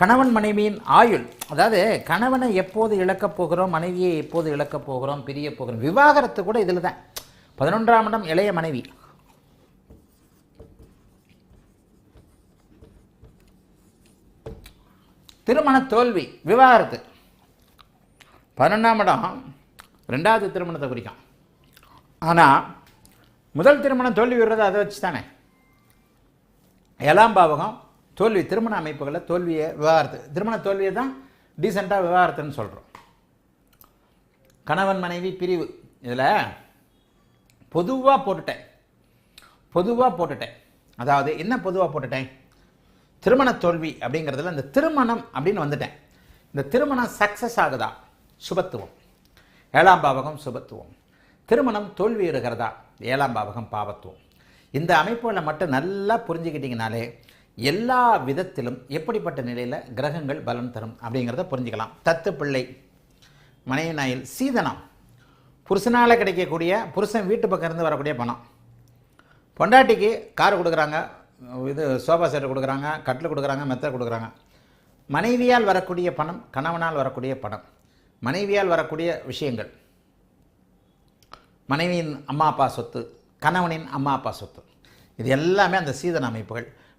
கணவன் மனைவியின் ஆயுள் அதாவது கணவனை எப்போது இழக்கப் போகிறோம் மனைவியை எப்போது இழக்கப் போகிறோம் பிரிய போகிறோம் விவாகரத்து கூட இதில் தான் பதினொன்றாம் இடம் இளைய மனைவி. திருமண தோல்வி விவாகரத்து. பதினொன்றாம் இடம் ரெண்டாவது திருமணத்தை குறிக்கும். ஆனால் முதல் திருமணம் தோல்வி விடுறது அதை வச்சு தானே ஏழாம் பாவகம் தோல்வி திருமண அமைப்புகளில் தோல்வியை விவாகரத்து திருமண தோல்வியை தான் டீசெண்டாக விவாகரத்துன்னு சொல்கிறோம் கணவன் மனைவி பிரிவு. இதில் பொதுவாக போட்டுட்டேன். பொதுவாக போட்டுட்டேன். அதாவது என்ன பொதுவாக போட்டுட்டேன்? திருமண தோல்வி அப்படிங்கிறதுல இந்த திருமணம் அப்படின்னு வந்துட்டேன். இந்த திருமணம் சக்ஸஸ் ஆகுதா? சுபத்துவம். ஏழாம் பாவகம் சுபத்துவம். திருமணம் தோல்வி இருக்கிறதா ஏழாம் பாவகம் பாவத்துவம். இந்த அமைப்புகளை மட்டும் நல்லா புரிஞ்சுக்கிட்டிங்கனாலே எல்லா விதத்திலும் எப்படிப்பட்ட நிலையில் கிரகங்கள் பலன் தரும் அப்படிங்கிறத புரிஞ்சுக்கலாம். தத்து பிள்ளை மனைவி நாயில் சீதனம். புருஷனால் கிடைக்கக்கூடிய புருஷன் வீட்டு பக்கம் இருந்து வரக்கூடிய பணம். பொண்டாட்டிக்கு கார் கொடுக்குறாங்க இது சோஃபா செட் கொடுக்குறாங்க கட்டில் கொடுக்குறாங்க மெத்தை கொடுக்குறாங்க. மனைவியால் வரக்கூடிய பணம் கணவனால் வரக்கூடிய பணம். மனைவியால் வரக்கூடிய விஷயங்கள். மனைவியின் அம்மா அப்பா சொத்து கணவனின் அம்மா அப்பா சொத்து. இது எல்லாமே அந்த சீதன அமைப்புகள்.